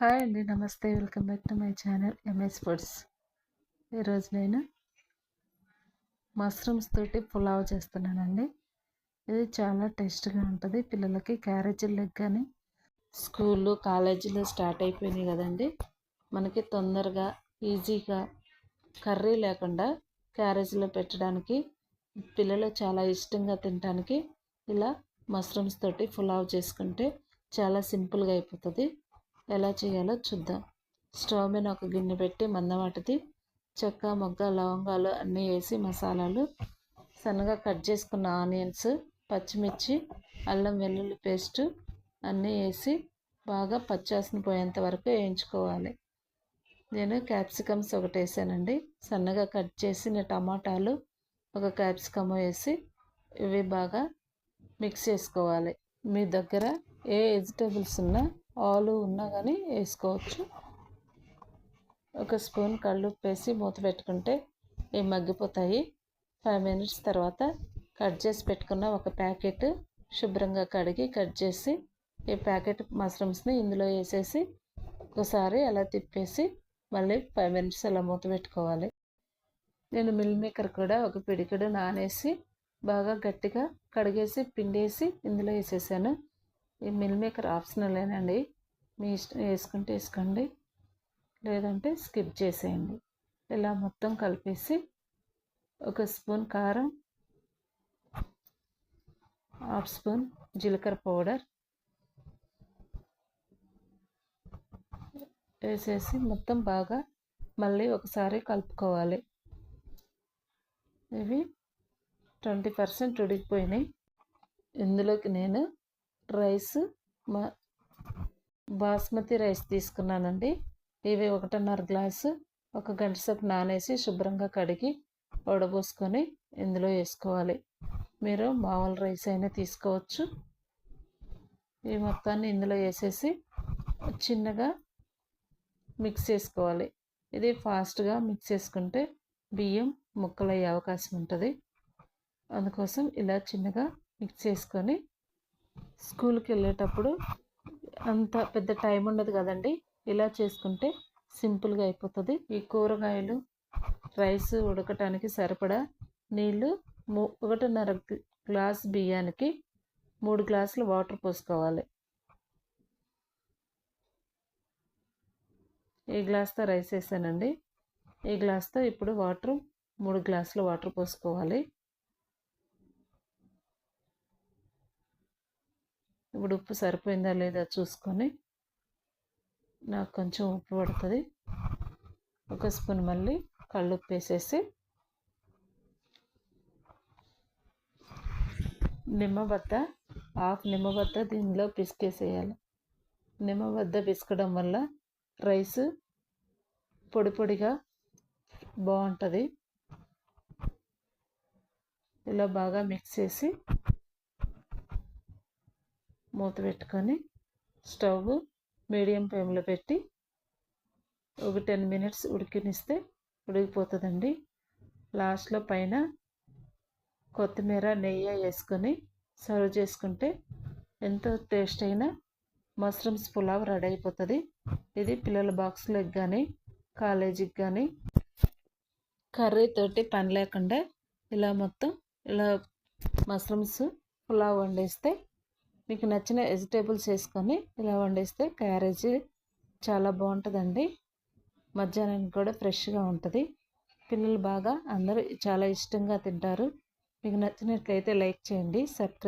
Hi అండి. నమస్తే. Welcome back to my channel MS Foods. ఈరోజు నేను మష్రూమ్స్ తోటి పులావ్ చేస్తున్నానండి. ఇది చాలా టేస్ట్గా ఉంటుంది. పిల్లలకి క్యారేజీలకు కానీ స్కూళ్ళు కాలేజీలు స్టార్ట్ అయిపోయినాయి కదండి. మనకి తొందరగా ఈజీగా కర్రీ లేకుండా క్యారేజీలో పెట్టడానికి పిల్లలు చాలా ఇష్టంగా తినడానికి ఇలా మష్రూమ్స్ తోటి పులావ్ చేసుకుంటే చాలా సింపుల్గా అయిపోతుంది. ఎలా చేయాలో చూద్దాం. స్టవ్ మీద ఒక గిన్నె పెట్టి మందమాటిది చెక్క మొగ్గ లవంగాలు అన్నీ వేసి మసాలాలు. సన్నగా కట్ చేసుకున్న ఆనియన్స్ పచ్చిమిర్చి అల్లం వెల్లుల్లి పేస్టు అన్నీ వేసి బాగా పచ్చాసన పోయేంత వరకు వేయించుకోవాలి. నేను క్యాప్సికమ్స్ ఒకటి వేసానండి. సన్నగా కట్ చేసిన టమాటాలు ఒక క్యాప్సికమ్ వేసి ఇవి బాగా మిక్స్ చేసుకోవాలి. మీ దగ్గర ఏ వెజిటేబుల్స్ ఉన్నా ఆలు ఉన్నా కానీ వేసుకోవచ్చు. ఒక స్పూన్ కళ్ళు వేసి మూత పెట్టుకుంటే ఇవి మగ్గిపోతాయి. ఫైవ్ మినిట్స్ తర్వాత కట్ చేసి పెట్టుకున్న ఒక ప్యాకెట్ శుభ్రంగా కడిగి కట్ చేసి ఈ ప్యాకెట్ మష్రూమ్స్ని ఇందులో వేసేసి ఒకసారి అలా తిప్పేసి మళ్ళీ ఫైవ్ మినిట్స్ అలా మూత పెట్టుకోవాలి. నేను మిల్ మేకర్ కూడా ఒక పిడికెడు నానేసి బాగా గట్టిగా కడిగేసి పిండేసి ఇందులో వేసేసాను. ఈ మిల్ మేకర్ ఆప్షనలేనండి మీ ఇష్టం వేసుకుంటే వేసుకోండి. లేదంటే స్కిప్ చేసేయండి. ఇలా మొత్తం కలిపేసి ఒక స్పూన్ కారం హాఫ్ స్పూన్ జీలకర్ర పౌడర్ వేసేసి మొత్తం బాగా మళ్ళీ ఒకసారి కలుపుకోవాలి. ఇవి ట్వంటీ పర్సెంట్ ఉడికిపోయినాయి. ఇందులోకి నేను రైస్ మా బాస్మతి రైస్ తీసుకున్నానండి. ఇవి ఒకటిన్నర గ్లాసు ఒక గంట సేపు నానేసి శుభ్రంగా కడిగి వడబోసుకొని ఇందులో వేసుకోవాలి. మీరు మామూలు రైస్ అయినా తీసుకోవచ్చు. ఈ మొత్తాన్ని ఇందులో వేసేసి చిన్నగా మిక్స్ చేసుకోవాలి. ఇది ఫాస్ట్గా మిక్స్ చేసుకుంటే బియ్యం ముక్కలయ్యే అవకాశం ఉంటుంది. అందుకోసం ఇలా చిన్నగా మిక్స్ చేసుకొని స్కూల్కి వెళ్ళేటప్పుడు అంత పెద్ద టైం ఉండదు కదండి. ఇలా చేసుకుంటే సింపుల్గా అయిపోతుంది. ఈ కూరగాయలు రైస్ ఉడకటానికి సరిపడా నీళ్ళు ఒకటిన్నర గ్లాస్ బియ్యానికి మూడు గ్లాసులు వాటర్ పోసుకోవాలి. ఈ గ్లాస్తో రైస్ వేసానండి. ఈ గ్లాస్తో ఇప్పుడు వాటర్ మూడు గ్లాసులు వాటర్ పోసుకోవాలి. ఇప్పుడు ఉప్పు సరిపోయిందా లేదా చూసుకొని నాకు కొంచెం ఉప్పు పడుతుంది. ఒక స్పూన్ మళ్ళీ కళ్ళు ఉప్పు వేసేసి నిమ్మబద్ద హాఫ్ నిమ్మబద్ద దీనిలో పిసికేసేయాలి. నిమ్మబద్ద పిసకడం వల్ల రైస్ పొడి పొడిగా బాగుంటుంది. ఇలా బాగా మిక్స్ చేసి మూత పెట్టుకొని స్టవ్ మీడియం ఫ్లేమ్లో పెట్టి ఒక టెన్ మినిట్స్ ఉడికినిస్తే ఉడికిపోతుందండి. లాస్ట్లో పైన కొత్తిమీర నెయ్యి వేసుకొని సర్వ్ చేసుకుంటే ఎంతో టేస్ట్ అయిన మష్రూమ్స్ పులావ్ రెడీ అయిపోతుంది. ఇది పిల్లల బాక్స్లకు కానీ కాలేజీకి కానీ కర్రీతోటి పని లేకుండా ఇలా మొత్తం ఇలా మష్రూమ్స్ పులావ్ వండేస్తే మీకు నచ్చిన వెజిటేబుల్స్ వేసుకొని ఇలా వండేస్తే క్యారేజీ చాలా బాగుంటుందండి. మధ్యాహ్నానికి కూడా ఫ్రెష్గా ఉంటుంది. పిల్లలు బాగా అందరూ చాలా ఇష్టంగా తింటారు. మీకు నచ్చినట్లయితే లైక్ చేయండి సబ్స్క్రైబ్